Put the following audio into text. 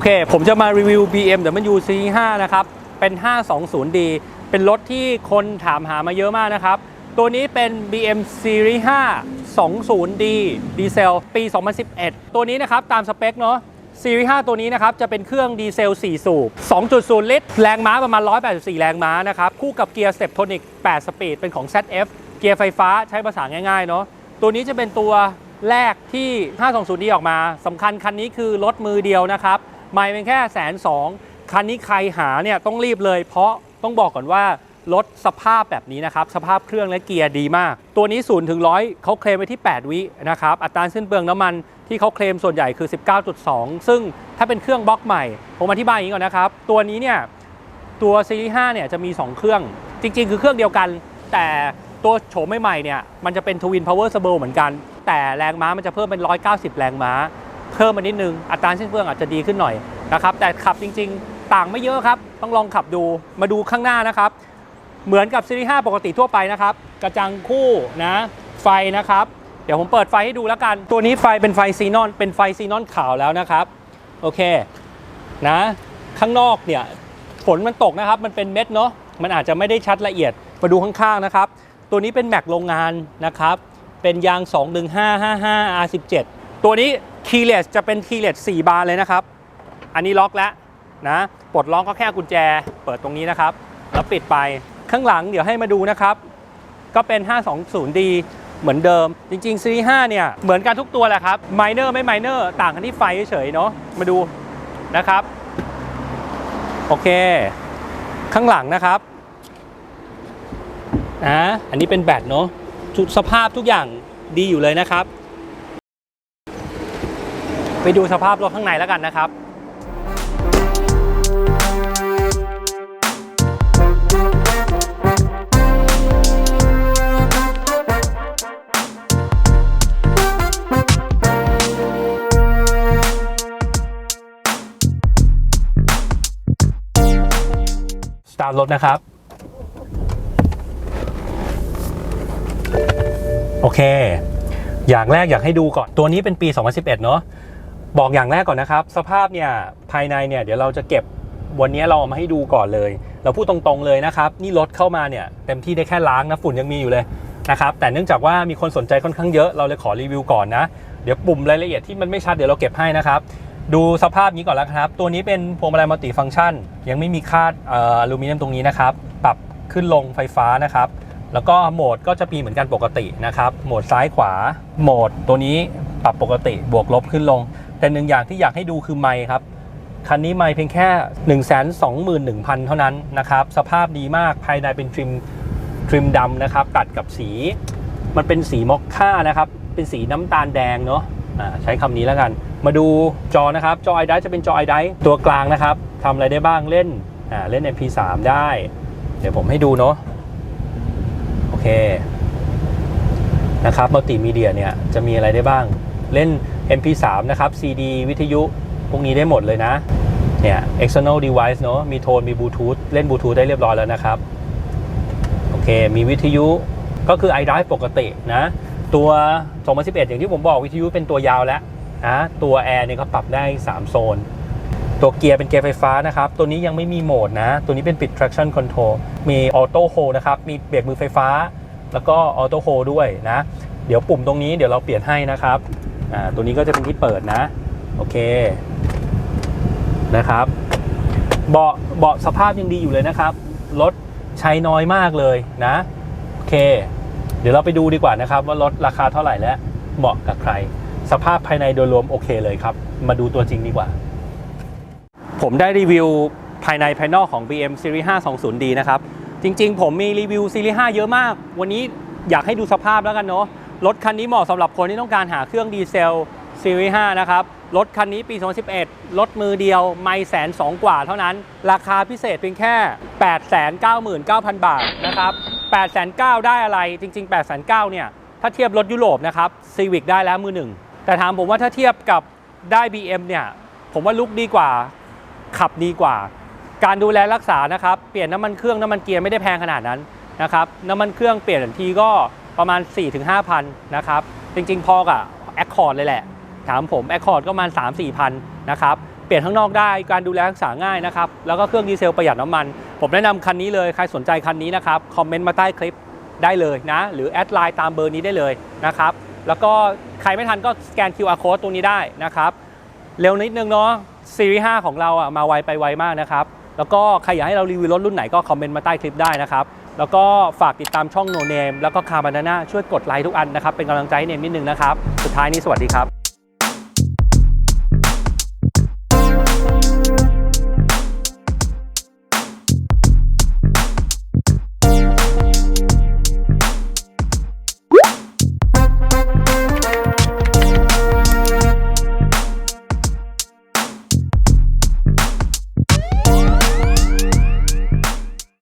อเค ผมจะมารีวิว BMW Series 5นะครับ เป็น 520D เป็นรถที่คนถามหามาเยอะมากนะครับ ตัวนี้เป็น BM Series 5 20D ดีเซลปี 2011 ตัวนี้นะครับ ตามสเปคเนาะ Series 5 ตัวนี้นะครับ จะเป็นเครื่องดีเซล 4 สูบ 2.0 ลิตร แรงม้าประมาณ 184 แรงม้านะครับ คู่กับเกียร์ Steptronic 8สปีด เป็นของ ZF เกียร์ไฟฟ้าใช้ภาษาง่ายๆเนาะ ตัวนี้จะเป็นตัวแรกที่ 520D ออกมาสำคัญคันนี้คือรถมือเดียวนะครับ ไม่เป็นแค่แสนสองคันนี้ใครหาเนี่ยต้องรีบเลย เพราะต้องบอกก่อนว่ารถสภาพแบบนี้นะครับ สภาพเครื่องและเกียร์ดีมาก ตัวนี้0ูนถึงร้อยเขาเคลมไว้ที่ 8 วินะครับ อัตราสิ้นเปลืองน้ำมันที่เขาเคลมส่วนใหญ่คือ 19.2 ซึ่งถ้าเป็นเครื่องบล็อกใหม่ ผมอธิบายอย่างนี้ก่อนนะครับ ตัวนี้เนี่ยตัวซีรีส์5เนี่ยจะมี 2 เครื่อง จริง ๆ คือเครื่องเดียวกัน แต่ตัวโฉมใหม่ๆเนี่ยมันจะเป็นทวินพาวเวอร์ r เบิลเหมือนกัน แต่แรงม้ามันจะเพิ่มเป็น 190 แรงม้า เพิ่มมานิดนึง อัตราสิ้นเปลืองอาจจะดีขึ้นหน่อยนะครับ แต่ขับจริงๆ ต่างไม่เยอะครับ ต้องลองขับดูมาดูข้างหน้านะครับ เหมือนกับซีรีส์5ปกติทั่วไปนะครับ กระจังคู่นะไฟนะครับ เดี๋ยวผมเปิดไฟให้ดูแล้วกัน ตัวนี้ไฟเป็นไฟซีนอน เป็นไฟซีนอนขาวแล้วนะครับ โอเคนะข้างนอกเนี่ยฝนมันตกนะครับ มันเป็นเม็ดเนาะมันอาจจะไม่ได้ชัดละเอียดมาดูข้างๆนะครับ ตัวนี้เป็นแม็กโรงงานนะครับ เป็นยาง 21555 R17 ตัวนี้คีเลสจะเป็นคีย์เลส4บานเลยนะครับ อันนี้ล็อกแล้วนะปลดล็อกก็แค่กุญแจเปิดตรงนี้นะครับ แล้วปิดไปข้างหลังเดี๋ยวให้มาดูนะครับ ก็เป็น 520D เหมือนเดิม จริงๆซีรีส์5เนี่ย เหมือนกันทุกตัวแหละครับไมเนอร์ไม่ไมเนอร์ต่างกันที่ไฟเฉยๆเนาะมาดูนะครับ โอเค ข้างหลังนะครับอ่าอันนี้เป็นแบตเนาะสภาพทุกอย่างดีอยู่เลยนะครับ ไปดูสภาพรถข้างในแล้วกันนะครับสตาร์ทรถนะครับ โอเค อย่างแรกอยากให้ดูก่อนตัวนี้เป็นปี 2011 เนอะ บอกอย่างแรกก่อนนะครับ สภาพเนี่ยภายในเนี่ยเดี๋ยวเราจะเก็บวันนี้เราเอามาให้ดูก่อนเลย เราพูดตรงๆเลยนะครับ นี่รถเข้ามาเนี่ยเต็มที่ได้แค่ล้างนะฝุ่นยังมีอยู่เลยนะครับแต่เนื่องจากว่ามีคนสนใจค่อนข้างเยอะเราเลยขอรีวิวก่อนนะ เดี๋ยวปุ่มรายละเอียดที่มันไม่ชัดเดี๋ยวเราเก็บให้นะครับ ดูสภาพนี้ก่อนแล้วครับ ตัวนี้เป็นพวงมาลัยมัลติฟังก์ชัน ยังไม่มีคาดอออลูมิเนียมตรงนี้นะครับ ปรับขึ้นลงไฟฟ้านะครับแล้วก็โหมดก็จะมีเหมือนกันปกตินะครับ โหมดซ้ายขวา โหมดตัวนี้ปรับปกติบวกลบขึ้นลง แต่หนึ่งอย่างที่อยากให้ดูคือไมค์ครับ คันนี้ไมค์เพียงแค่ 1 2 1 0 0 0 เท่านั้นนะครับ สภาพดีมากภายในเป็นทริมทริมดำนะครับ ตัดกับสี มันเป็นสีมอคค่านะครับ เป็นสีน้ำตาลแดงเนาะใช้คำนี้แล้วกัน มาดูจอนะครับ จอไอไดจะเป็นจอไอไดตัวกลางนะครับทำอะไรได้บ้างเล่นเล่น MP3 ได้ เดี๋ยวผมให้ดูเนาะโอเคนะครับมัลติมีเดียเนี่ยจะมีอะไรได้บ้าง เล่น MP3 นะครับ CD วิทยุ พวกนี้ได้หมดเลยนะ เนี่ย external device เนอะมีโทน มีบลูทูธ เล่นบลูทูธได้เรียบร้อยแล้วนะครับ โอเค มีวิทยุ ก็คือ iDrive ปกตินะ ตัว 2011 อย่างที่ผมบอกวิทยุเป็นตัวยาวแล้วนะ ตัวแอร์เนี่ยก็ปรับได้ 3 โซน ตัวเกียร์เป็นเกียร์ไฟฟ้านะครับ ตัวนี้ยังไม่มีโหมดนะ ตัวนี้เป็นปิด traction control มี auto hold นะครับ มีเบรกมือไฟฟ้า แล้วก็ auto hold ด้วยนะ เดี๋ยวปุ่มตรงนี้เดี๋ยวเราเปลี่ยนให้นะครับ อ่าตัวนี้ก็จะเป็นที่เปิดนะ โอเคนะครับ เบาะเบาะสภาพยังดีอยู่เลยนะครับ รถใช้น้อยมากเลยนะ โอเค เดี๋ยวเราไปดูดีกว่านะครับ ว่ารถราคาเท่าไหร่และเหมาะกับใคร สภาพภายในโดยรวมโอเคเลยครับ มาดูตัวจริงดีกว่า ผมได้รีวิวภายในภายนอกของ BM Series 520D นะครับ จริงๆ ผมมีรีวิว Series 5 เยอะมาก วันนี้อยากให้ดูสภาพแล้วกันเนาะ รถคันนี้เหมาะสำหรับคนที่ต้องการหาเครื่องดีเซล Series 5นะครับ รถคันนี้ปี 2011 รถมือเดียว ไม่แสนสองกว่าเท่านั้น ราคาพิเศษเพียงแค่ 899,000 บาทนะครับ 8,900ได้อะไร จริง ๆ 8,900เนี่ย ถ้าเทียบรถยุโรปนะครับ Civic ได้แล้วมือหนึ่ง แต่ถามผมว่าถ้าเทียบกับได้ BM เนี่ย ผมว่าลุกดีกว่า ขับดีกว่า การดูแลรักษานะครับ เปลี่ยนน้ำมันเครื่องน้ำมันเกียร์ไม่ได้แพงขนาดนั้นนะครับ น้ำมันเครื่องเปลี่ยนทีก็ ประมาณ 4-5พันนะครับ จริงๆ พอกับ Accord เลยแหละ ถามผม Accord ก็ประมาณ 3-4พันนะครับ เปลี่ยนข้างนอกได้การดูแลรักษาง่ายนะครับ แล้วก็เครื่องดีเซลประหยัดน้ำมัน ผมแนะนำคันนี้เลย ใครสนใจคันนี้นะครับ คอมเมนต์มาใต้คลิปได้เลยนะ หรือแอดไลน์ตามเบอร์นี้ได้เลยนะครับ แล้วก็ใครไม่ทันก็สแกน QR code ตรงนี้ได้นะครับ เร็วนิดนึงเนาะซีรีส์5ของเราอะมาไวไปไวมากนะครับ แล้วก็ใครอยากให้เรารีวิวรถรุ่นไหนก็คอมเมนต์มาใต้คลิปได้นะครับ แล้วก็ฝากติดตามช่องโนเนมแล้วก็คาร์บานาน่าช่วยกดไลค์ทุกอันนะครับ เป็นกำลังใจให้เนมนิดนึงนะครับ สุดท้ายนี้สวัสดีครับ